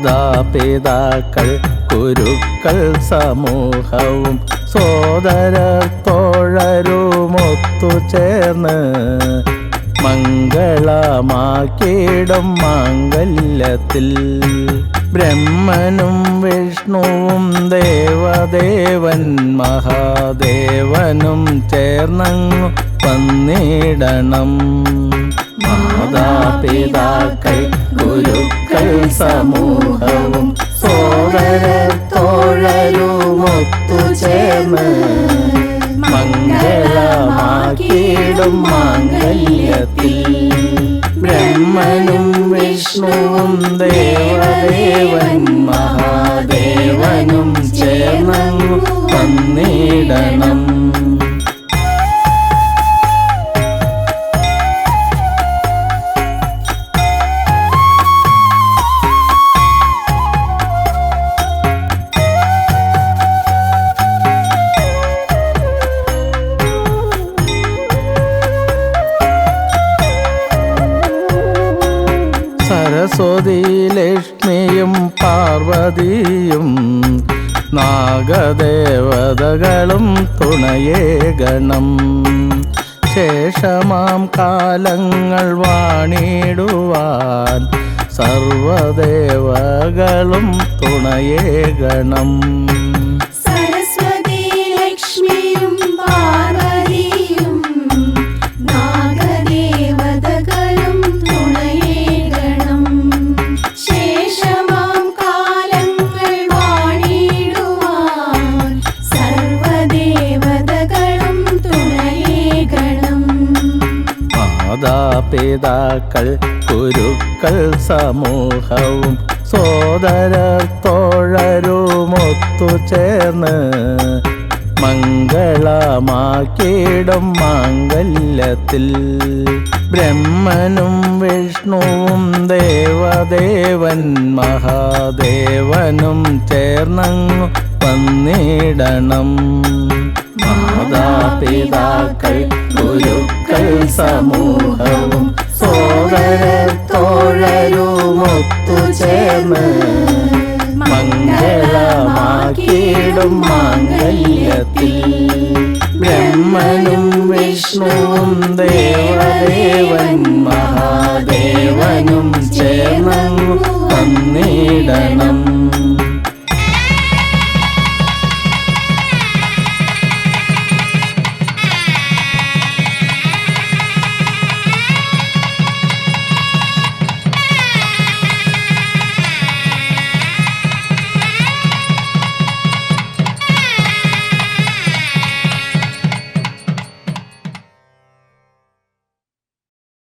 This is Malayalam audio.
മാതാപിതാക്കൾ കുരുക്കൾ സമൂഹവും സോദര തോഴരുമൊത്തു ചേർന്ന് മംഗളമാക്കിയിടും മാംഗല്യത്തിൽ. ബ്രഹ്മനും വിഷ്ണുവും ദേവദേവൻ മഹാദേവനും ചേർന്നങ്ങു വന്നിടണം. മാതാപിതാക്കൾ ഗുരുക്കൾ സമൂഹവും സോദര തോഴരുമൊത്തു ചേർന്ന് മംഗളമാക്കിയിടും മാംഗല്യത്തിൽ. ബ്രഹ്മനും വിഷ്ണുവും ദേവദേവൻ മഹാദേവനും ചേർന്നു വന്നിടണം. സരസ്വതി ലക്ഷ്മിയും പാർവതിയും നാഗദേവതകളും തുണയേകണം ശേഷമാം കാലങ്ങൾ വാണിടുവാൻ സർവദേവകളും തുണയേകണം സരസ്വതി ലക്ഷ്മിയും പാർവതിയും മാതാപിതാക്കൾ കുരുക്കൾ സമൂഹവും സോദരർ തോഴരുമൊത്തു ചേർന്ന് മംഗളമാക്കിയിടും മാംഗല്യത്തിൽ. ബ്രഹ്മനും വിഷ്ണുവും ദേവദേവൻ മഹാദേവനും ചേർന്നങ്ങു വന്നിടണം. മാതാപിതാക്കൾ ഗുരുക്കൾ സമൂഹവും സോദര തോഴരുമൊത്തു ചേർന്ന് മംഗളമാക്കിയിടും മാംഗല്യത്തിൽ. ബ്രഹ്മനും വിഷ്ണുവും ദേവദേവൻ മഹാദേവനും ചേർന്നു വന്നിടണം